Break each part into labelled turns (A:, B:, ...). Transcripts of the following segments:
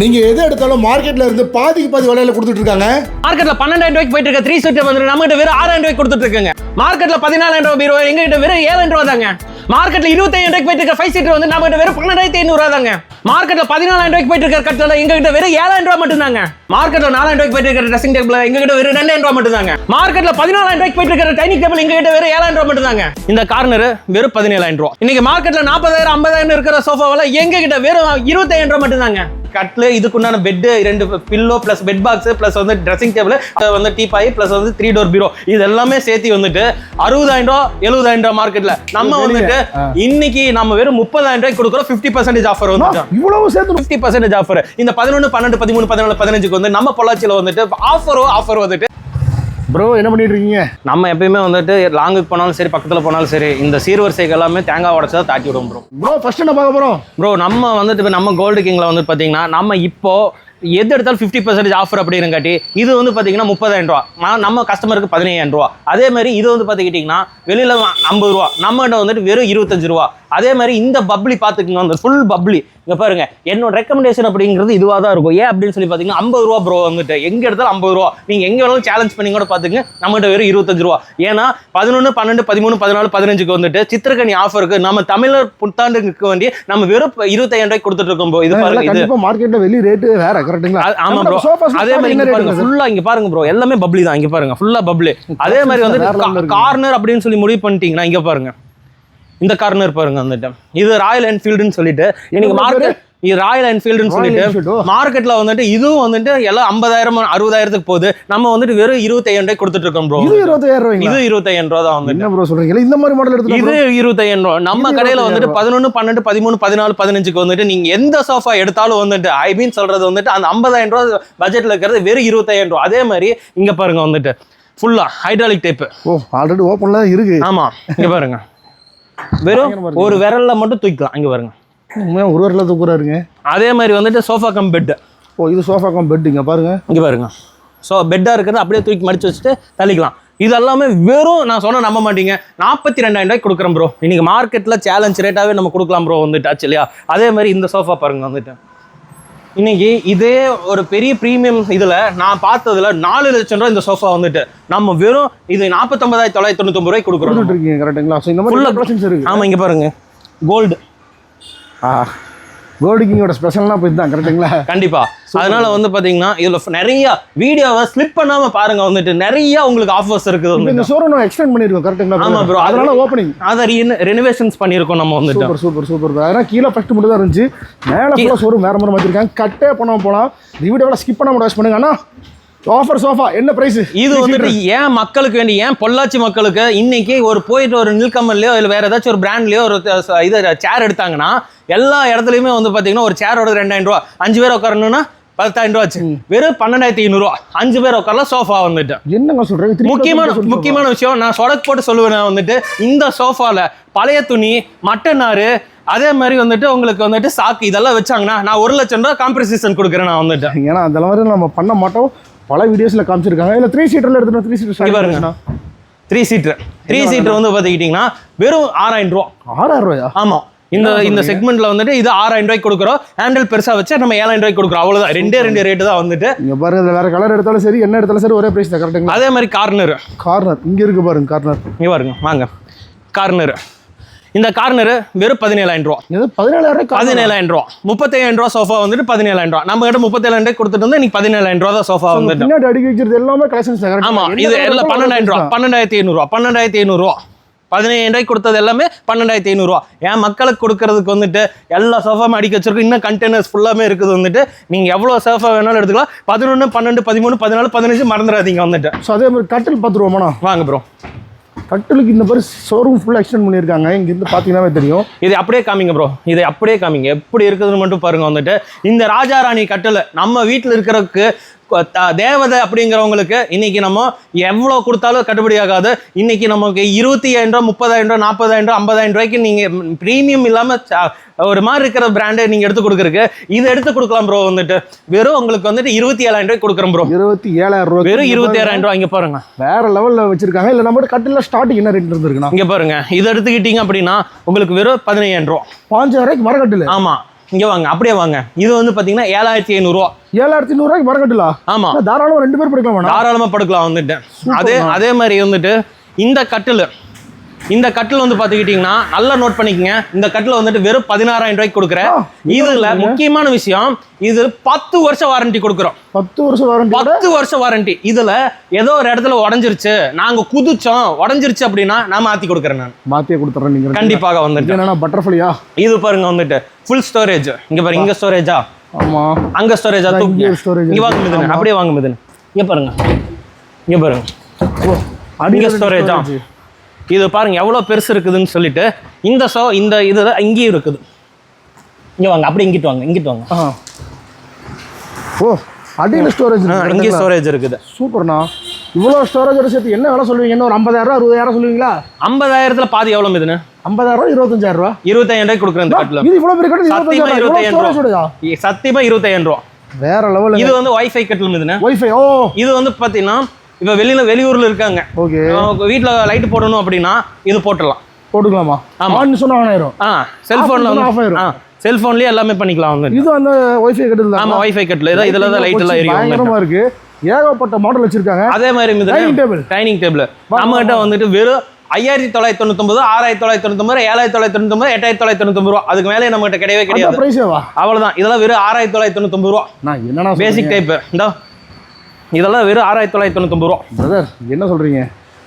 A: நீங்க எது எடுத்தாலும் மார்க்கெட்ல இருந்து பாதிக்கு பாதி விலையில கொடுத்துட்டு இருக்காங்க.
B: மார்க்கெட்ல பன்னெண்டாயிரம் ரூபாய்க்கு போயிட்டு இருக்க த்ரீ சீட்டர் வந்து நம்ம கிட்ட வெறும் ஆறாயிரம் ரூபாய்க்கு கொடுத்துட்டு இருக்காங்க. மார்க்கெட்ல பதினாலாயிரம் ரூபாய் பீரோ எங்க கிட்ட வெறும் ஏழாயிரம் ரூபா தாங்க. மார்க்கெட்ல இருபத்தாயிரம் ரூபாய்க்கு போயிட்டு இருக்க ஃபைவ் சீட்டர் வந்து நம்ம கிட்ட வெறும் பன்னெண்டாயிரத்தி ஐநூறு ரூபா தாங்க. மார்க்கெட்ல பதினாலாயிரம் ரூபாய்க்கு போயிட்டு இருக்க கட்டில எங்க கிட்ட வெறும் ஏழாயிரம் ரூபாய் மட்டும் தாங்க. மார்க்கெட்ல நாலாயிரம் ரூபாய்க்கு போயிட்டு இருக்கிற ட்ரெஸ்ஸிங் டேபிள் எங்க கிட்ட வெறும் ரெண்டாயிரம் ரூபாய் மட்டும் தாங்க. மார்க்கெட்ல பதினாலாயிரம் ரூபாய்க்கு போயிட்டு இருக்கிற டைனிங் டேபிள் எங்க கிட்ட வெறும் ஏழாயிரம் ரூபாய் மட்டும் தாங்க. இந்த கார்னர் வெறும் பதினேழாயிரம் ரூபாய். இன்னைக்கு மார்க்கெட்ல நாற்பதாயிரம் ஐம்பதாயிரம் இருக்கிற சோஃபாவில் எங்க கிட்ட வெறும் இருபத்தாயிரம் ரூபாய் மட்டும் தாங்க. கட்லு இதுக்குண்டான பெட் ரெண்டு pillow plus bed box plus வந்து ட்ரெஸ்ஸிங் டேபிள் வந்து டீபாய் பிளஸ் வந்து த்ரீ டோர் பீரோ இது எல்லாமே சேர்த்து வந்துட்டு அறுபதாயிரம் ரூபா எழுபதாயிரம் ரூபா மார்க்கெட்ல நம்ம வந்துட்டு. இன்னைக்கு நம்ம வெறும் முப்பதாயிரம் ரூபாய்க்கு கொடுக்குறோம் ஃபிஃப்டி பர்சன்டேஜ் ஆஃபர் வந்துட்டு.
A: இவ்வளவு சேர்த்து
B: ஃபிஃப்டி பர்சன்டேஜ் ஆஃபர் இந்த பதினொன்று பன்னெண்டு பதிமூணு பதினாலு பதினஞ்சுக்கு வந்து நம்ம பொள்ளாச்சியில் வந்துட்டு ஆஃபரோ ஆஃபர் வந்துட்டு
A: ப்ரோ என்ன பண்ணிட்டு இருக்கீங்க
B: நம்ம எப்பயுமே வந்துட்டு லாங்குக்கு போனாலும் சரி பக்கத்தில் போனாலும் சரி இந்த சீர்வரிசைக்கு எல்லாமே தேங்காய் உடச்சா தாட்டி விடும் ப்ரோ
A: ப்ரோ ஃபர்ஸ்ட் என்ன பார்க்க போறோம்?
B: ப்ரோ நம்ம வந்துட்டு இப்ப நம்ம கோல்டு கிங்ல வந்து பார்த்தீங்கன்னா நம்ம இப்போ எது எடுத்தாலும் ஃபிஃப்டி பர்சன்டேஜ் ஆஃபர் அப்படிங்காட்டி இது வந்து பார்த்தீங்கன்னா முப்பதாயிரம் ரூபா. நம்ம கஸ்டமருக்கு பதினையாயிரம் ரூபா. அதே மாதிரி இது வந்து பார்த்துக்கிட்டிங்கன்னா வெளியில் ஐம்பது ரூபா. நம்மகிட்ட வந்துட்டு வெறும் இருபத்தஞ்சு ரூபா. அதே மாதிரி இந்த பப்ளி பார்த்துக்குங்க அந்த ஃபுல் பப்ளி இங்கே பாருங்க என்னோட ரெக்கமெண்டேஷன் அப்படிங்கிறது இதுவாக தான் இருக்கும். ஏன் அப்படின்னு சொல்லி பார்த்தீங்கன்னா ஐம்பது ரூபா ப்ரோ வந்துட்டு எங்கே எடுத்தாலும் ஐம்பது ரூபா. நீங்கள் எங்கே வேணாலும் சேலஞ்ச் பண்ணி கூட பார்த்துங்க நம்மகிட்ட வெறும் இருபத்தஞ்சு ரூபா. ஏன்னா பதினொன்று பன்னெண்டு பதிமூணு பதினாலு பதினஞ்சுக்கு வந்துட்டு சித்திரக்கனி ஆஃபருக்கு நம்ம தமிழர் புத்தாண்டுக்கு வேண்டி நம்ம வெறும் இருபத்தாயிரம் ரூபாய்க்கு கொடுத்துட்டு இருக்கோம் bro. இது பாருங்க இது
A: மார்க்கெட்ல வெளி ரேட் வேற கரெக்ட்டுங்களா
B: அது- ஆமா ப்ரோ அதே மாதிரி இங்க பாருங்க ஃபுல்லா இங்க பாருங்க ப்ரோ எல்லாமே பப்ளி தான். இங்க பாருங்க ஃபுல்லா பப்ளி அதே மாதிரி வந்து. கார்னர் அப்படின்னு சொல்லி முடிவு பண்ணிட்டீங்கன்னா இங்க பாருங்க. இந்த கார்னர் பாருங்க வந்துட்டு இது ராயல் என்ஃபீல்டுன்னு சொல்லிட்டு இன்னைக்கு மார்க்கெட் இது ராயல் என்ஃபீல்டுன்னு சொல்லிட்டு. மார்க்கெட்ல வந்துட்டு இதுவும் வந்துட்டு எல்லாம் ஐம்பதாயிரம் அறுபதாயிரத்துக்கு போகுது. நம்ம வந்துட்டு வெறும் இருபத்தையாயிரம் ரூபாய் கொடுத்துட்டு இருக்கோம் ப்ரோ
A: இது இருபத்தாயிரம் ரூபாய்ங்களா?
B: இது இருபத்தையாயிரம் ரூபா தான் வந்துட்டு.
A: என்ன ப்ரோ சொல்றீங்க? இந்த மாதிரி மாடல் எடுத்து
B: இது இருபத்தையாயிரம் ரூபா நம்ம கடையில வந்துட்டு
A: 25,000
B: பதினொன்று பன்னெண்டு பதிமூணு பதினாலு பதினஞ்சுக்கு வந்துட்டு நீங்க எந்த சோஃபா எடுத்தாலும் வந்துட்டு ஐ மீன் சொல்றது வந்துட்டு அந்த ஐம்பதாயிரம் ரூபா பட்ஜெட்ல இருக்கிறது வெறும் இருபத்தாயிரம் ரூபா அதே மாதிரி இங்க பாருங்க வந்துட்டு ஃபுல்லா ஹைட்ராலிக் டைப்
A: ஓ ஆல்ரெடி ஓப்பன்ல இருக்கு.
B: ஆமா இங்க பாருங்க. வெறும் ஒரு விரல்ல மட்டும் தூக்கிக்கலாம். இங்க பாருங்க.
A: ஒரு வரல தூக்குறாருங்க.
B: அதே மாதிரி வந்துட்டு சோஃபா கம் பெட்
A: ஓ இது சோஃபாக்கம் பெட் இங்க பாருங்க.
B: இங்க பாருங்க. ஸோ பெட்டா இருக்கிறது அப்படியே தூக்கி மடிச்சு வச்சுட்டு தள்ளிக்கலாம். இது எல்லாமே வெறும் நான் சொன்ன நம்ப மாட்டீங்க. நாற்பத்தி ரெண்டாயிரம் ரூபாய்க்கு கொடுக்குறேன் ப்ரோ இன்னைக்கு மார்க்கெட்டில் சேலஞ்ச் ரேட்டாகவே நம்ம கொடுக்கலாம் ப்ரோ வந்துட்டு ஆக்சுவலியா அதே மாதிரி இந்த சோஃபா பாருங்க வந்துட்டு. இன்னைக்கு இதே ஒரு பெரிய ப்ரீமியம் இதில் நான் பார்த்ததுல நாலு லட்சம் ரூபா இந்த சோஃபா வந்துட்டு. நம்ம வெறும் இது நாற்பத்தொன்பதாயிரத்தி தொள்ளாயிரத்தி தொண்ணூத்தொம்பது ரூபாய்க்கு கொடுக்குறோம்.
A: கரெக்ட்டுங்களா ஸோ இந்த மாதிரி இருக்கு.
B: ஆமா இங்க பாருங்க. கோல்டு
A: ஆ. கோல்டு கிங்கோட ஸ்பெஷல்னா இப்போ இதுதான் கரெக்ட்டுங்களா
B: கண்டிப்பா அதனால வந்து பாத்தீங்கன்னா இதுல நிறைய வீடியோவை ஸ்லிப் பண்ணாம பாருங்க வந்துட்டு நிறைய உங்களுக்கு ஆஃபர்ஸ் இருக்குது
A: இந்த ஷோரூம் நம்ம எக்ஸ்டெண்ட் பண்ணிருக்கோம் கரெக்ட்டுங்களா
B: ஆமா bro.
A: அதனால ஓப்பனிங்
B: அதை ரெனோவேஷன்ஸ் பண்ணியிருக்கோம் நம்ம வந்துட்டு.
A: Super super super bro. அதனால கீழே ஃபர்ஸ்ட் மட்டும் தான் இருந்துச்சு. மேலே ஃபுல்லாக ஷோரூம் வேற மாதிரி வச்சிருக்காங்க கட்டே பண்ணாம போலாம். இந்த வீடியோவில் ஸ்கிப் பண்ண முடியாது பண்ணுங்க. அண்ணா ஆஃபர் சோஃபா என்ன பிரைஸ்
B: இது வந்துட்டு ஏன் மக்களுக்கு வேண்டி ஏன் பொள்ளாச்சி மக்களுக்கு இன்னைக்கு ஒரு போயிட்டு ஒரு நில்கமல்லையோ இல்லை வேற ஏதாச்சும் ஒரு பிராண்ட்லயோ ஒரு இது சேர் எடுத்தாங்கன்னா எல்லா இடத்துலயுமே வந்து பாத்தீங்கன்னா ஒரு சேரோட ரெண்டாயிரம் ரூபா. அஞ்சு பேர் உட்காரணும்னா பத்தாயிரம் ரூபா ஆச்சு. வெறும் பன்னெண்டாயிரத்தி ஐநூறுரூவா அஞ்சு பேர் உட்காரலாம் சோஃபா வந்துட்டு.
A: என்னங்க Three
B: முக்கியமான முக்கியமான விஷயம் நான் சொடக்கு போட்டு சொல்லுவேன் வந்துட்டு இந்த சோஃபால பழைய துணி மட்டை நாறு அதே மாதிரி வந்துட்டு உங்களுக்கு வந்துட்டு சாக்கு இதெல்லாம் வச்சாங்கன்னா நான் ஒரு லட்சம் ரூபா காம்பன்சேஷன் கொடுக்குறேன் நான் வந்துட்டு.
A: ஏன்னா அந்த மாதிரி நம்ம பண்ண மாட்டோம். பல வீடியோஸ்ல காமிச்சிருக்காங்க. இல்ல த்ரீ சீட்டர்ல எடுத்துட்டு த்ரீ சீட்டர்
B: பாருங்க. த்ரீ சீட்டர் த்ரீ சீட்டர் வந்து பார்த்துக்கிட்டிங்கன்னா வெறும் ஆறாயிரம் ரூபா.
A: ஆறாயிரம் ரூபாயா?
B: ஆமா. இந்த இந்த செக்மெண்ட்ல வந்துட்டு இது ஆறாயிரம் ரூபாய்க்கு கொடுக்குறோம். ஹேண்டில் பெருசா வச்சு நம்ம ஏழாயிரம் ரூபாய்க்கு கொடுக்குறோம். அவ்வளவுதான். ரெண்டே ரெண்டு ரேட்டு தான் வந்துட்டு.
A: இங்க பாருங்க வேற கலர் எடுத்தாலும் சரி என்ன எடுத்தாலும் சரி ஒரே பிரைஸ் தான் கரெக்ட்டுங்களா
B: அதே மாதிரி கார்னர்
A: கார்னர் இங்க இருக்கு பாருங்க கார்னர்
B: இங்க பாருங்க வாங்க. கார்னர் இந்த கார்னர் வெறும் பதினேழாயிரம் ரூபா.
A: இது பதினேழாயிரம்.
B: பதினேழாயிரம் ரூபா. முப்பத்தையாயிரம் ரூபா சோஃபா வந்துட்டு பதினேழாயிரம் ரூபா. நம்ம கிட்ட முப்பத்தேழாயிரம் ரூபாய் கொடுத்துட்டு வந்து இன்னைக்கு பதினேழாயிரம் ரூபா தான் சோஃபா வந்துட்டு.
A: அடுக்கி வச்சிருது எல்லாமே கலெக்ஷன்ஸ்
B: ஆமா இது எல்லாம் பன்னெண்டாயிரம் ரூபா. பன்னெண்டாயிரத்தி ஐநூறுரூவா பன்னெண்டாயிரத்தி ஐநூறுரூவா பதினையாயிரம் ரூபாய்க்கு கொடுத்தது எல்லாமே பன்னெண்டாயிரத்தி ஐநூறுரூவா ஏன் மக்களுக்கு கொடுக்கறதுக்கு வந்துட்டு எல்லா சோஃபாவும் அடிக்க வச்சிருக்கோம். இன்னும் கண்டெய்னர்ஸ் ஃபுல்லாமே இருக்குது வந்துட்டு. நீங்கள் எவ்வளோ சோஃபா வேணாலும் எடுத்துக்கலாம். பதினொன்று பன்னெண்டு பதிமூணு பதினாலு பதினஞ்சு மறந்துடாதீங்க வந்துட்டு.
A: ஸோ அதே மாதிரி கட்டில் பத்து ரூபாமா
B: வாங்க ப்ரோ
A: கட்டிலுக்கு இந்த மாதிரி ஷோரூம் ஃபுல்லாக எக்ஸ்டெண்ட் பண்ணியிருக்காங்க. இங்கே இருந்து பார்த்தீங்கன்னாவே தெரியும்.
B: இதை அப்படியே காமிங்க ப்ரோ இதை அப்படியே காமிங்க. எப்படி இருக்குதுன்னு மட்டும் பாருங்க வந்துட்டு. இந்த ராஜா ராணி கட்டில் நம்ம வீட்டில் இருக்கிறதுக்கு தேவதை அப்படிங்கிறவங்களுக்கு இன்னைக்கு நம்ம எவ்வளோ கொடுத்தாலும் கட்டுப்படி ஆகாது இன்னைக்கு நமக்கு இருபத்தி ரூபா முப்பதாயிரம் ரூபா நாற்பதாயிரம் ரூபா ஐம்பதாயிரம் ரூபாய்க்கு நீங்கள் ப்ரீமியம் இல்லாமல் ஒரு மாதிரி இருக்கிற பிராண்டை நீங்கள் எடுத்து கொடுக்குறக்கு இதை எடுத்து கொடுக்கலாம் ப்ரோ வந்துட்டு. வெறும் உங்களுக்கு வந்துட்டு இருபத்தி ஏழாயிரம் ரூபாய்க்கு கொடுக்குறோம் ப்ரோ
A: இருபத்தி ஏழாயிரம் ரூபாய்
B: வெறும் இருபத்தி ஏழாயிரம் ரூபா இங்கே பாருங்க.
A: வேற லெவல்ல வச்சிருக்காங்க. இல்ல நம்ம கட்டில ஸ்டார்டிங் என்ன ரேட் இருந்திருக்குண்ணா?
B: இங்கே பாருங்க. இதை எடுத்துக்கிட்டீங்க அப்படின்னா உங்களுக்கு வெறும் பதினையாயிரம் ரூபா.
A: பாஞ்சாயிரம் ரூபாய்க்கு மரக்கட்டில்?
B: ஆமா. இங்க வாங்க அப்படியே வாங்க. இது வந்து பாத்தீங்கன்னா ஏழாயிரத்தி ஐநூறுரூவா
A: ஏழாயிரத்தி நூறுரூவாய்க்கு மரம் கட்டலா
B: ஆமா.
A: தாராளமாக ரெண்டு பேர் படிக்கலாம்?
B: தாராளமா படுக்கலாம் வந்துட்டு. அதே அதே மாதிரி வந்துட்டு இந்த கட்டில் இந்த கட்டில் வந்து பாத்துக்கிட்டீங்கன்னா நல்லா நோட் பண்ணிக்கங்க. இந்த கட்டில் வந்துட்டு வெறும் பதினாறாயிரம் ரூபாய்க்கு கொடுக்குறேன். இதுல முக்கியமான விஷயம் இது பத்து வருஷம் வாரண்டி கொடுக்குறோம்.
A: பத்து வருஷம் வாரண்டி
B: பத்து வருஷம் வாரண்டி இதுல ஏதோ ஒரு இடத்துல உடஞ்சிருச்சு. நாங்க குதிச்சோம். உடஞ்சிருச்சு அப்படின்னா நான் மாத்தி கொடுக்குறேன் நான்.
A: மாத்தியே கொடுத்துறேன் நீங்க
B: கண்டிப்பாக வந்துட்டு.
A: என்னன்னா பட்டர்ஃப்ளையா
B: இது பாருங்க வந்துட்டு. ஃபுல் ஸ்டோரேஜ் இங்க பாருங்க இங்க ஸ்டோரேஜா
A: ஆமா.
B: அங்க ஸ்டோரேஜா தூக்கி இங்க வாங்க. மிதுன். அப்படியே வாங்க மிதுன். இங்க பாருங்க. இங்க பாருங்க.
A: அடிக்க
B: ஸ்டோரேஜா இது பாருங்க எவ்வளவு பெருசு இருக்குதுன்னு சொல்லிட்டு இந்த சோ இந்த இதுல இங்கேயும் இருக்குது. இங்க வாங்க அப்படி இங்கிட்டு வாங்க இங்கிட்டு வாங்க.
A: ஓ அடியில் ஸ்டோரேஜ்
B: ஆ, இங்கேயும் ஸ்டோரேஜ் இருக்குது.
A: சூப்பர்ண்ணா. இவ்வளோ ஸ்டோரேஜோட சேர்த்து என்ன வேலை சொல்லுவீங்க? என்ன ஒரு ஐம்பதாயிரம் ரூபா அறுபதாயிரம் சொல்லுவீங்களா?
B: ஐம்பதாயிரத்துல பாதி எவ்வளவு மிதுன்னு
A: ஐம்பதாயிரம் ரூபா இருபத்தஞ்சாயிரம் ரூபா.
B: இருபத்தாயிரம் ரூபாய் கொடுக்குறேன் இந்த கட்டில்.
A: இது இவ்வளோ பெரிய கட்டு
B: சத்தியமா
A: இருபத்தஞ்சாயிரம்
B: இருபத்தாயிரம்
A: ஸ்டோரேஜா
B: ரூபா. சத்தியமா இருபத்தாயிரம் ரூபா.
A: வேற லெவல்
B: இது வந்து வைஃபை கட்டில் மிதுன்னு
A: ஒய்ஃபை ஓ.
B: இது வந்து பாத்தீங்கன்னா இப்ப வெளியில வெளியூர்ல இருக்காங்க.
A: ஓகே.
B: வீட்ல லைட் போடணும் அப்படின்னா இது போட்டுடலாம்.
A: போட்டுக்கலாமா?
B: ஆமா.
A: ஆன் சொன்னா ஆன் ஆயிரும்.
B: ஆ
A: off
B: வந்து
A: ஆயிரும்.
B: ஆ செல்போன்லயே எல்லாமே பண்ணிக்கலாம் வந்து
A: இது அந்த ஒய்ஃபை கட்டு
B: ஆமா வைஃபை கட்டில் இதான் இதுல தான் லைட் எல்லாம் எரியும்
A: இருக்கு. ஏகப்பட்ட மாடல் வச்சிருக்காங்க.
B: அதே மாதிரி
A: டைனிங் டேபிள்
B: டைனிங் டேபிள் நம்ம கிட்ட வந்துட்டு வெறும் ஐயாயிரத்தி தொள்ளாயிரத்தி தொண்ணூத்தொம்பது ஆறாயிரத்தி தொள்ளாயிரத்தி தொண்ணூத்தொம்பது ஏழாயிரத்தி தொள்ளாயிரத்தி தொண்ணூத்தொம்பது எட்டாயிரத்தி தொள்ளாயிரத்தி தொண்ணூத்தொம்பது ரூபா. அதுக்கு மேலே நம்ம கிட்ட கிடையவே கிடையாது. அவ்வளவுதான். இதெல்லாம் வெறும் ஆறாயிரத்தி தொள்ளாயிரத்தி தொண்ணூத்தொம்பது ரூபா.
A: நான் என்னண்ணா
B: பேசிக் டைப் இந்த இதெல்லாம் வெறும் ஆறாயிரத்தி தொள்ளாயிரத்தி தொண்ணூத்தொம்பது ரூபா.
A: பிரதர் என்ன சொல்றீங்க?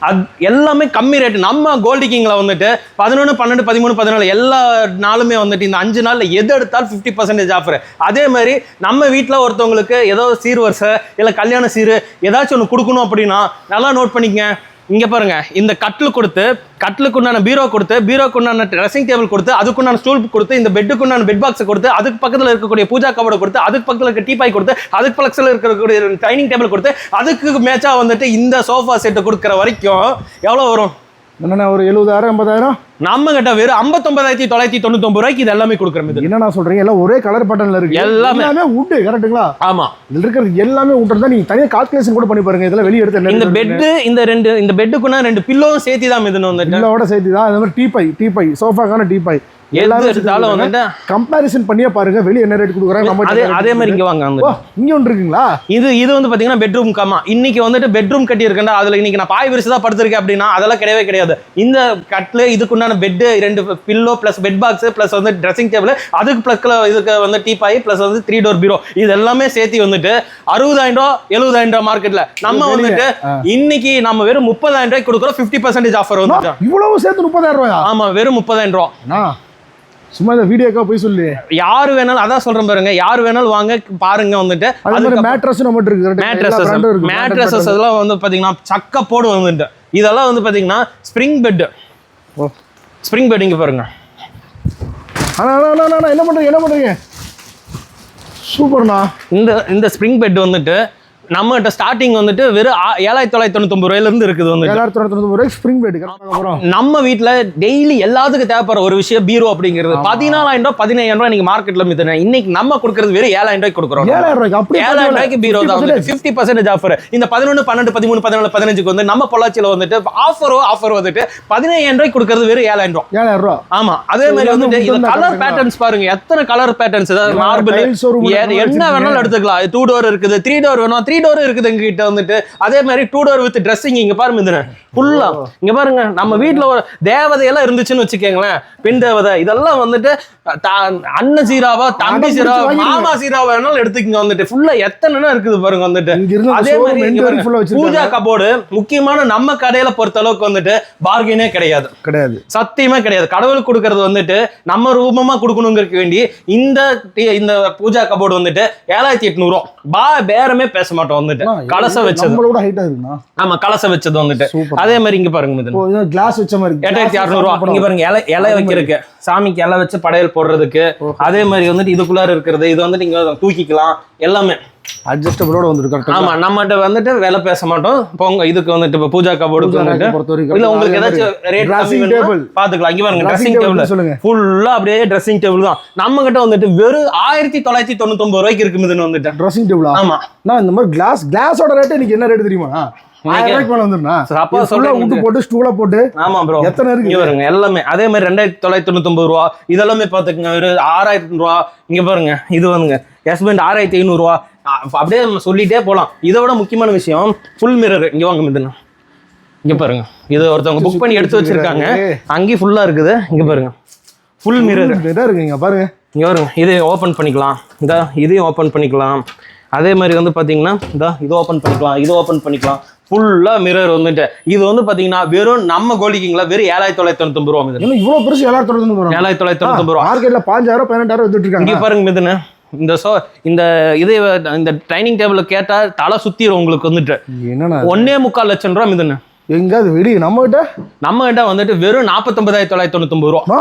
B: அது எல்லாமே கம்மி ரேட் நம்ம கோல்டு கிங்ல வந்துட்டு பதினொன்று பன்னெண்டு பதிமூணு பதினாலு எல்லா நாளுமே வந்துட்டு இந்த அஞ்சு நாள்ல எது எடுத்தாலும் ஃபிஃப்டி பர்சன்டேஜ் ஆஃபர் அதே மாதிரி நம்ம வீட்டில் ஒருத்தவங்களுக்கு ஏதோ சீர் வரிசை இல்லை கல்யாண சீர் ஏதாச்சும் ஒன்று கொடுக்கணும் அப்படின்னா நல்லா நோட் பண்ணிக்கங்க. இங்கே பாருங்க இந்த கட்டில் கொடுத்து கட்டிலுக்கு உண்டான பீரோ கொடுத்து பீரோக்கு உண்டான ட்ரெஸ்ஸிங் டேபிள் கொடுத்து அதுக்குண்டான ஸ்டூல் கொடுத்து இந்த பெட்டுக்கு உண்டான பெட் பாக்ஸ் கொடுத்து அதுக்கு பக்கத்தில் இருக்கக்கூடிய பூஜா கபோர்டை கொடுத்து அதுக்கு பக்கத்தில் இருக்க டீபாய் கொடுத்து அதுக்கு பக்கத்தில் இருக்கக்கூடிய டைனிங் டேபிள் கொடுத்து அதுக்கு மேட்சாக வந்துட்டு இந்த சோஃபா செட்டு கொடுக்குற வரைக்கும் எவ்வளோ வரும்?
A: என்னண்ணா ஒரு எழுபதாயிரம் எண்பதாயிரம்?
B: நம்ம கிட்ட வெறும் ஐம்பத்தொன்பதாயிரத்தி தொள்ளாயிரத்தி தொண்ணூத்தொம்பது ரூபாய்க்கு இது எல்லாமே கொடுக்குறோம் இது.
A: என்னண்ணா சொல்றீங்க? எல்லாம் ஒரே கலர் பேட்டர்ன்ல இருக்கு.
B: எல்லாமே.
A: எல்லாமே உட்டு கரெக்ட்டுங்களா
B: ஆமா.
A: இதுல இருக்கிறது எல்லாமே உட்டு தான். நீங்க தனியா கால்குலேஷன் கூட பண்ணி பாருங்க. இதெல்லாம் வெளிய எடுத்து
B: இந்த பெட்டு இந்த ரெண்டு இந்த பெட்டுக்குன்னா ரெண்டு பில்லோவும் சேர்த்து தான் இதுன்னு வந்துட்டு.
A: இல்லோட சேர்த்து தான் அது மாதிரி டீப்பை டீப்பை சோஃபாக்கான டீப்பை
B: எது எடுத்தாலும் வந்துட்டு
A: கம்பாரிசன் பண்ணியே பாருங்க வெளிய என்ன ரேட் கொடுக்குறாங்க நம்ம
B: அதே அதே மாதிரி இங்க வாங்க வந்து
A: இங்க ஒன்று இருக்குங்களா?
B: இது இது வந்து பாத்தீங்கன்னா பெட்ரூம் கம்மா இன்னைக்கு வந்துட்டு பெட்ரூம் கட்டி இருக்கேன்டா அதுல இன்னைக்கு நான் பாய் விரிச்சு தான் படுத்திருக்கேன் அப்படின்னா அதெல்லாம் கிடையவே கிடையாது. இந்த கட்ல இதுக்குண்டான பெட் ரெண்டு pillow plus bed box plus வந்து ட்ரெஸ்ஸிங் டேபிள் அதுக்கு பிளஸ்ல இதுக்கு வந்து டீ பாய் பிளஸ் வந்து த்ரீ டோர் பீரோ இது எல்லாமே சேர்த்து வந்துட்டு அறுபதாயிரம் ரூபா எழுபதாயிரம் ரூபா மார்க்கெட்ல நம்ம வந்துட்டு இன்னைக்கு நம்ம வெறும் முப்பதாயிரம் ரூபாய்க்கு கொடுக்குறோம் ஃபிஃப்டி பர்சன்டேஜ் ஆஃபர் வந்து
A: இவ்வளவு சேர்த்து முப்பதாயிரம் ரூபாயா?
B: ஆமா வெறும் முப்பதாயிரம் ரூபா.
A: சும்மா இந்த வீடியோக்கா போய் சொல்லு.
B: யாரு வேணாலும் அதான் சொல்றேன் பாருங்க. யாரு வேணாலும் வாங்க பாருங்க வந்துட்டு.
A: அது மேட்ரஸ் நம்மகிட்ட இருக்கு? எல்லா
B: மேட்ரஸஸ் எல்லாம் வந்து பாத்தீங்கன்னா சக்க போடு வந்துட்டு. இதெல்லாம் வந்து பாத்தீங்கன்னா ஸ்ப்ரிங் பெட் ஸ்ப்ரிங் பெட் இங்க பாருங்க.
A: என்ன பண்றீங்க என்ன பண்றீங்க? சூப்பர்ண்ணா.
B: இந்த இந்த ஸ்ப்ரிங் பெட் வந்துட்டு நம்மகிட்ட ஸ்டார்டிங் வந்துட்டு வெறும் ஏழாயிரத்தி தொள்ளாயிரத்தி தொண்ணூத்தொம்பது ரூபாயில இருந்து இருக்குது வந்துட்டு.
A: ஏழாயிரத்தி தொண்ணூத்தி ரூபாய் ஸ்ப்ரிங் பெட்
B: நம்ம வீட்ல டெய்லி எல்லாத்துக்கும் தேவைப்படுற ஒரு விஷயம் பீரோ அப்படிங்கிறது. பதினாலாயிரம் ரூபாய் பதினையாயிரம் ரூபாய் நீங்க மார்க்கெட்ல மித்தன இன்னைக்கு நம்ம கொடுக்கறது வெறும் ஏழாயிரம் ரூபாய்க்கு கொடுக்குறோம்.
A: ஏழாயிரம் ரூபாய்க்கு அப்படியே
B: ஏழாயிரம் ரூபாய்க்கு பீரோ தான் வந்துட்டு. ஃபிஃப்டி பர்சன்டேஜ் ஆஃபர் இந்த பதினொன்று பன்னெண்டு பதிமூணு பதினாலு பதினஞ்சுக்கு வந்து நம்ம பொள்ளாச்சியில் வந்துட்டு ஆஃபரோ ஆஃபர் வந்துட்டு பதினையாயிரம் ரூபாய்க்கு கொடுக்கறது வெறும் ஏழாயிரம் ரூபாய்.
A: ஏழாயிரம் ரூபா.
B: ஆமா. அதே மாதிரி
A: வந்து
B: வந்துட்டு இந்த கலர் பேட்டர்ன்ஸ் பாருங்க. எத்தனை கலர் பேட்டர்ன்ஸ்
A: எல்லா
B: மார்பிள் என்ன. வேணாலும் எடுத்துக்கலாம். டூ டோர் இருக்குது த்ரீ டோர் வேணும் த்ரீ டோர் இருக்குது எங்க கிட்ட வந்துட்டு. அதே மாதிரி டூ டோர் வித் ட்ரெஸ்ஸிங் இங்க பாருங்க இதுன்னு ஃபுல்லா இங்க பாருங்க நம்ம வீட்ல ஒரு தேவதையெல்லாம் இருந்துச்சுன்னு வச்சுக்கோங்களேன். பெண் தேவதை. இதெல்லாம் வந்துட்டு அண்ணன் சீராவா தம்பி சீராவா. மாமா சீராவா வேணாலும் எடுத்துக்கங்க வந்துட்டு. ஃபுல்லா எத்தனைனா இருக்குது பாருங்க வந்துட்டு. அதே மாதிரி. பூஜா கபோர்டு முக்கியமான நம்ம கடையில பொறுத்த அளவுக்கு வந்துட்டு பார்கெனே கிடையாது.
A: கிடையாது.
B: சத்தியமே கிடையாது. கடவுளுக்கு கொடுக்கறது வந்துட்டு நம்ம ரூபமா கொடுக்கணுங்கிறதுக்கு வேண்டி இந்த இந்த பூஜா கபோர்டு வந்துட்டு ஏழாயிரத்தி எட்நூறு பா பேரமே பேச மாட்டோம். வந்துட்டு கலசம் வச்சது
A: நம்மளோட ஹைட்டா இருக்குண்ணா
B: ஆமா கலசம் வச்சது வந்துட்டு. அதே மாதிரி இங்க பாருங்க மிதுன்
A: கிளாஸ் வச்ச மாதிரி இருக்கு.
B: எட்டாயிரத்தி அறுநூறுவா இங்க பாருங்க இலை இலை வைக்கிறதுக்கு சாமிக்கு இலை வச்சு படையல் போடுறதுக்கு அதே மாதிரி வந்துட்டு இதுக்குள்ளார இருக்கிறது இது வந்துட்டு இங்க தூக்கிக்கலாம் எல்லாமே
A: அட்ஜஸ்டபிளோட வந்துருக்கு கரெக்டா
B: ஆமா நம்மகிட்ட வந்துட்டு விலை பேச மாட்டோம். பொங்க இதுக்கு வந்துட்டு இப்ப பூஜா கபோர்டுக்கு வந்துட்டு இல்ல உங்களுக்கு ஏதாச்சும் ரேட் கம்மி. வேணும்னா பாத்துக்கலாம். இங்க பாருங்க ட்ரெஸ்ஸிங் டேபிள்
A: சொல்லுங்க.
B: ஃபுல்லா அப்படியே ட்ரெஸ்ஸிங் டேபிள் தான். நம்ம கிட்ட வந்துட்டு வெறும் ஆயிரத்தி தொள்ளாயிரத்தி தொண்ணூத்தி ரூபாய்க்கு இருக்குதுன்னு வந்துட்டேன்
A: ட்ரெஸ்ஸிங் டேபிளா
B: ஆமா.
A: நான் இந்த மாதிரி கிளாஸ் கிளாஸோட ரேட் இன்னைக்கு என்ன ரேட் தெரியுமா?
B: எல்லாமே. அதே மாதிரி ரெண்டாயிரத்தி தொள்ளாயிரத்தி தொண்ணூத்தொன்பது ரூபா இதெல்லாமே பாத்துக்கங்க. ஒரு ஆறாயிரத்தி ரூபா. இங்க பாருங்க இது வந்துங்க. எஸ்பெண்ட் ஆறாயிரத்தி ஐநூறு ரூபா. அ- அப்படியே நம்ம சொல்லிட்டே போலாம். இதை விட முக்கியமான விஷயம் ஃபுல் மிரர் இங்க வாங்க மிதுனா. இங்க பாருங்க. இது ஒருத்தவங்க புக் பண்ணி எடுத்து வச்சிருக்காங்க. அங்கேயும் ஃபுல்லா இருக்குது. இங்க பாருங்க. ஃபுல் மிரர்
A: இதா இருக்குங்க பாருங்க.
B: இங்க பாருங்க. இது ஓபன் பண்ணிக்கலாம். இந்த இதையும் ஓபன் பண்ணிக்கலாம். அதே மாதிரி வந்து பாத்தீங்கன்னா இந்த இது ஓபன் பண்ணிக்கலாம். இது ஓபன் பண்ணிக்கலாம். ஃபுல்லா மிரர் வந்துட்டு. இது வந்து பாத்தீங்கன்னா வெறும் நம்ம கோலிக்கிங்களா வெறும் ஏழாயிரத்தி தொள்ளாயிரத்தி தொண்ணூத்தி ரூபா
A: இவ்வளவு பெருசு ஏழாயிரத்தி தொண்ணூத்தி வரும்
B: ஏழாயிரத்தி தொள்ளாயிரத்தி தொண்ணூத்தி ரூபா.
A: மார்க்கெட்ல பாஞ்சாயிரம் பதினெட்டாயிரம் வந்துட்டு
B: இங்க
A: இருக்காங்க
B: பாருங்க மிதுனு. இந்த சோ இந்த இது இந்த டைனிங் டேபிள்ல கேட்டா தலை சுத்திரும் உங்களுக்கு வந்துட்டு.
A: என்னண்ணா
B: ஒன்னே முக்கால் லட்சம் ரூபா மிதுனு.
A: எங்க அது வெடி நம்ம கிட்ட
B: நம்ம கிட்ட வந்துட்டு வெறும் நாற்பத்தொன்பதாயிரத்தி தொள்ளாயிரத்தி தொண்ணூத்தி ரூபா.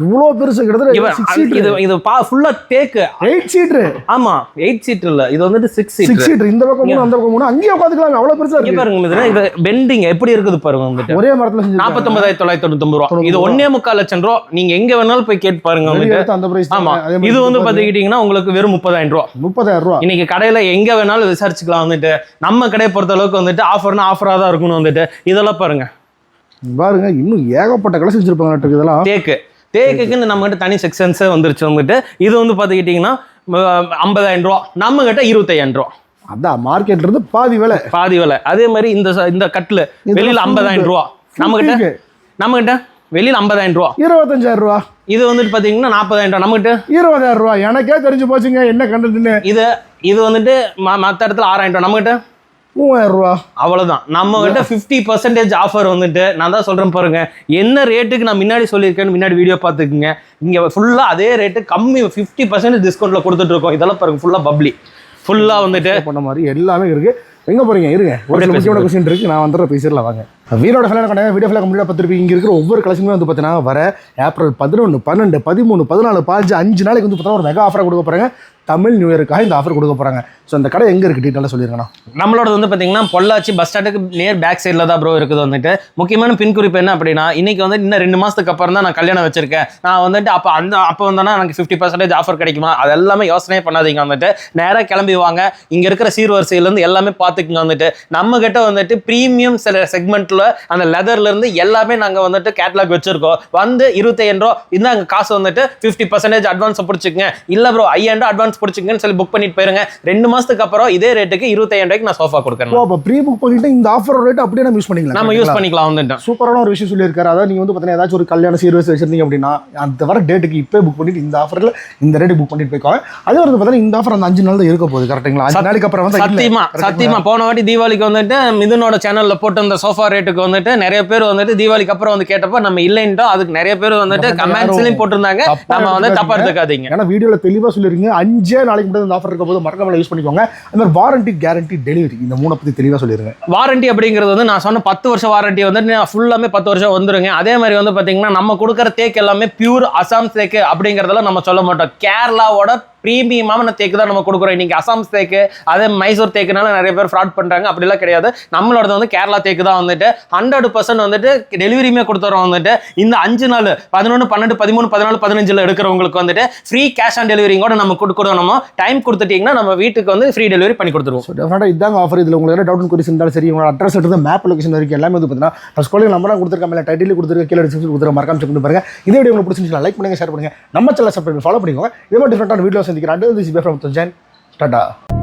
A: அண்ணா, இவ்வளவு பெருசு கிட்டத்தட்ட
B: இது இது பா ஃபுல்லா தேக்கு
A: எயிட் சீட்டர்
B: ஆமா எயிட் சீட் இல்ல. இது வந்துட்டு சிக்ஸ்
A: சிக்ஸ்
B: சீட்
A: இந்த பக்கம் அந்த பக்கம் மூணு. அங்கேயே உட்காந்துக்கலாம் அவ்வளவு பெருசா இருக்கு.
B: பாருங்க இது பெண்டிங் எப்படி இருக்குது பாருங்க வந்துட்டு
A: ஒரே மரத்துல
B: நாற்பத்தொன்பதாயிரத்தி தொள்ளாயிரத்தி தொண்ணூத்தி ரூபா. இது ஒன்னே முக்கால் லட்சம் ரூபா. நீங்க எங்க வேணாலும் போய் கேட்டு பாருங்க
A: அந்த பிரைஸ்
B: ஆமா. இது வந்து பாத்துக்கிட்டீங்கன்னா உங்களுக்கு வெறும் முப்பதாயிரம் ரூபா.
A: முப்பதாயிரம் ரூபா.
B: இன்னைக்கு கடையில எங்க வேணாலும் விசாரிச்சுக்கலாம் வந்துட்டு. நம்ம கடையை பொறுத்த அளவுக்கு வந்துட்டு ஆஃபர்னா ஆஃபரா தான் இருக்கணும் வந்துட்டு. இதெல்லாம் பாருங்க.
A: பாருங்க இன்னும் ஏகப்பட்ட கலை செஞ்சிருப்பாங்க இதெல்லாம்.
B: தேக்கு தேக்குக்குன்னு நம்ம கிட்ட தனி செக்ஷன்ஸே வந்துருச்சு வந்துட்டு இது வந்து பாத்துக்கிட்டீங்கன்னா ஐம்பதாயிரம் ரூபா. நம்ம கிட்ட இருபத்தையாயிரம் ரூபா.
A: அதான் மார்க்கெட்ல இருந்து பாதி விலை.
B: பாதி விலை. அதே மாதிரி இந்த இந்த கட்டில் வெளியில ஐம்பதாயிரம் ரூபா. நம்ம கிட்ட. நம்ம கிட்ட வெளியில ஐம்பதாயிரம் ரூபா.
A: இருபத்தஞ்சாயிரம் ரூபா.
B: இது வந்துட்டு பாத்தீங்கன்னா நாற்பதாயிரம் ரூபா. நம்ம கிட்ட
A: இருபதாயிரம் ரூபா. எனக்கே தெரிஞ்சு போச்சுங்க என்ன கண்டதுன்னு
B: இது இது வந்துட்டு ம- மத்த இடத்துல ஆறாயிரம் ரூபா. நம்ம கிட்ட
A: மூவாயிரம் ரூபா
B: அவ்வளவுதான். நம்ம கிட்ட ஃபிஃப்டி பர்சன்டேஜ் ஆஃபர் வந்துட்டு நான் தான் சொல்றேன் பாருங்க. என்ன ரேட்டுக்கு நான் முன்னாடி சொல்லியிருக்கேன்னு முன்னாடி வீடியோ பார்த்துக்குங்க. இங்க ஃபுல்லா அதே ரேட்டு கம்மி ஃபிஃப்டி பர்சன்டேஜ் டிஸ்கவுண்ட்ல கொடுத்துட்டு இருக்கோம். இதெல்லாம் பாருங்க ஃபுல்லா பப்ளி ஃபுல்லா வந்துட்டு
A: பண்ண மாதிரி எல்லாமே இருக்கு. எங்க போறீங்க? இருங்க. ஒரு சில முக்கியமான கொஸ்டின் இருக்கு. நான் வந்துடுற பேசிடலாம் வாங்க. வீடோட ஃபேன் கண்டாங்க வீடியோ ஃபேன் கம்ப்ளீட்டாக பார்த்துருப்பீங்க. இங்க இருக்கிற ஒவ்வொரு கலெக்ஷனுமே வந்து பார்த்தீங்கன்னா வர ஏப்ரல் பதினொன்று பன்னெண்டு பதிமூணு பதினாலு பாஞ்சு அஞ்சு நாளைக்கு வந்து பார்த்தீங்கன்னா ஒரு மெகா ஆஃபர் கொடுக்க போறாங்க. தமிழ் நியூ இயருக்காக இந்த ஆஃபர் கொடுக்க போறாங்க. ஸோ அந்த கடை எங்கே இருக்கு? டீட்டெயிலாக சொல்லிருங்கண்ணா.
B: நம்மளோட வந்து பார்த்தீங்கன்னா பொள்ளாச்சி பஸ் ஸ்டாண்டுக்கு நேர் பேக் சைடில் தான் ப்ரோ இருக்குது வந்துட்டு. முக்கியமான பின் குறிப்பு என்ன அப்படின்னா இன்றைக்கி வந்து இன்னும் ரெண்டு மாதத்துக்கு அப்புறம் தான் நான் கல்யாணம் வச்சிருக்கேன். நான் வந்துட்டு அப்போ அந்த அப்போ வந்தோன்னா எனக்கு ஃபிஃப்டி பர்சன்டேஜ் ஆஃபர் கிடைக்குமா? அது எல்லாமே யோசனையே பண்ணாதீங்க வந்துட்டு. நேராக கிளம்பி வாங்க. இங்கே இருக்கிற சீர்வரிசையிலேருந்து எல்லாமே பார்த்துக்குங்க வந்துட்டு. நம்ம கிட்ட வந்துட்டு ப்ரீமியம் சில செக்மெண்ட்டில் அந்த லெதர்லேருந்து எல்லாமே நாங்கள் வந்துட்டு கேட்லாக் வச்சுருக்கோம். வந்து இருபத்தையாயிரம் ரூபா இந்தாங்க காசு வந்துட்டு ஃபிஃப்டி பர்சன்டேஜ் அட்வான்ஸ் பிடிச்சிக்கங்க. இல்லை ப்ரோ ஐயாயிரம் அட்வான்ஸ் பிடிச்சிக்கங்கன்னு சொல்லி புக் பண்ணிட்டு போயிருங்க. ரெண்டு மாசத்துக்கு அப்புறம் இதே ரேட்டுக்கு இருபத்தையாயிரம் ரூபாய்க்கு நான் சோஃபா கொடுக்குறேன்
A: அப்போ ப்ரீ புக் பண்ணிட்டு இந்த ஆஃபர் ரேட் அப்படியே நம்ம யூஸ் பண்ணிக்கலாம்.
B: நம்ம யூஸ் பண்ணிக்கலாம் வந்துட்டு
A: சூப்பரான ஒரு விஷயம் சொல்லியிருக்காரு. அதாவது நீங்கள் வந்து பார்த்தீங்கன்னா ஏதாச்சும் ஒரு கல்யாண சீர்வரிசை வச்சிருந்தீங்க அப்படின்னா அந்த வர டேட்டுக்கு இப்போ புக் பண்ணிட்டு இந்த ஆஃபரில் இந்த ரேட்டு புக் பண்ணிட்டு போய்க்கோங்க. அதே வந்து பார்த்தீங்கன்னா இந்த ஆஃபர் அந்த அஞ்சு நாள் தான் இருக்க போகுது கரெக்ட்டுங்களா அஞ்சு நாளைக்கு அப்புறம் வந்து.
B: சத்தியமா? சத்தியமா. போன வாட்டி தீபாவளிக்கு வந்துட்டு மிதுனோட சேனல்ல போட்டு இந்த சோஃபா ரேட்டுக்கு வந்துட்டு நிறைய பேர் வந்துட்டு தீபாவளிக்கு அப்புறம் வந்து கேட்டப்ப நம்ம இல்லைன்ட்டோம் அதுக்கு நிறைய பேர் வந்துட்டு கமெண்ட்ஸ்லயும் போட்டிருந்தாங்க. நம்ம வந்து தப்பா
A: எடுத்துக்காதீங்க. ஏன்னா வீடியோவில் தெளிவாக சொல்லிருக்கீங்க. அஞ்சே நாளைக்கு மட்டும் இந்த ஆஃபர் இருக்க போது மறக்காம யூஸ் பண்ணிக்கோங்க. அந்த மாதிரி வாரண்டி கேரண்டி டெலிவரி இந்த மூணை பற்றி தெளிவாக சொல்லிடுறேன்
B: வாரண்டி அப்படிங்கிறது வந்து நான் சொன்ன பத்து வருஷம் வாரண்டி வந்து ஃபுல்லாமே பத்து வருஷம் வந்துருங்க. அதே மாதிரி வந்து பார்த்தீங்கன்னா நம்ம கொடுக்குற தேக்கு எல்லாமே பியூர் அசாம் தேக்கு அப்படிங்கிறதெல்லாம் நம்ம சொல்ல மாட்டோம். கேரளாவோட ப்ரீமியமான தேக்கு தான் நம்ம கொடுக்குறோம். இன்னைக்கு அசாம் தேக்கு அதே மைசூர் தேக்குனால நிறைய பேர் ஃப்ராட் பண்ணுறாங்க அப்படிலாம் கிடையாது. நம்மளோட வந்து கேரளா தேக்கு தான் வந்துட்டு. ஹண்ட்ரட் பர்சன்ட் வந்துட்டு டெலிவரியுமே கொடுத்துறோம் வந்துட்டு. இந்த அஞ்சு நாள் பதினொன்று பன்னெண்டு பதிமூணு பதினாலு பதினஞ்சில் எடுக்கிறவங்களுக்கு வந்துட்டு ஃப்ரீ கேஷ் ஆன் டெலிவரிங்கோட நம்ம கொடுக்குறோம். நம்ம டைம் கொடுத்துட்டிங்கன்னா நம்ம வீட்டுக்கு வந்து ஃப்ரீ டெலிவரி பண்ணி கொடுத்துருவோம்.
A: ஸோ டெஃபினட்டாக இதாங்க ஆஃபர் இதில் உங்களுக்கு டவுட் குறிச்சு இருந்தாலும் சரி உங்களோட அட்ரஸ் எடுத்து மேப் லொக்கேஷன் வரைக்கும் எல்லாமே வந்து பார்த்தீங்கன்னா ஃபஸ்ட் காலிங் நம்பராக கொடுத்துருக்கேன் மேலே டைட்டில் கொடுத்துருக்க கீழே டிஸ்கிரிப்ஷன் கொடுத்துருக்க மறக்காம செக் பண்ணி பாருங்க. இதே வீடியோ உங்களுக்கு பிடிச்சிருந்துச்சுன்னா லைக் பண்ணுங்க ஷேர் பண்ணுங்க. நம்ம சேனல் சப்ஸ்கிரைப் ஃபாலோ பண்ணிக்கோங்க. இதே மாதிரி டிஃப்ரெண்டான സന്ധിക്കണം അടുത്ത ദിവസം ഫ്രം തുജൻ ടാറ്റ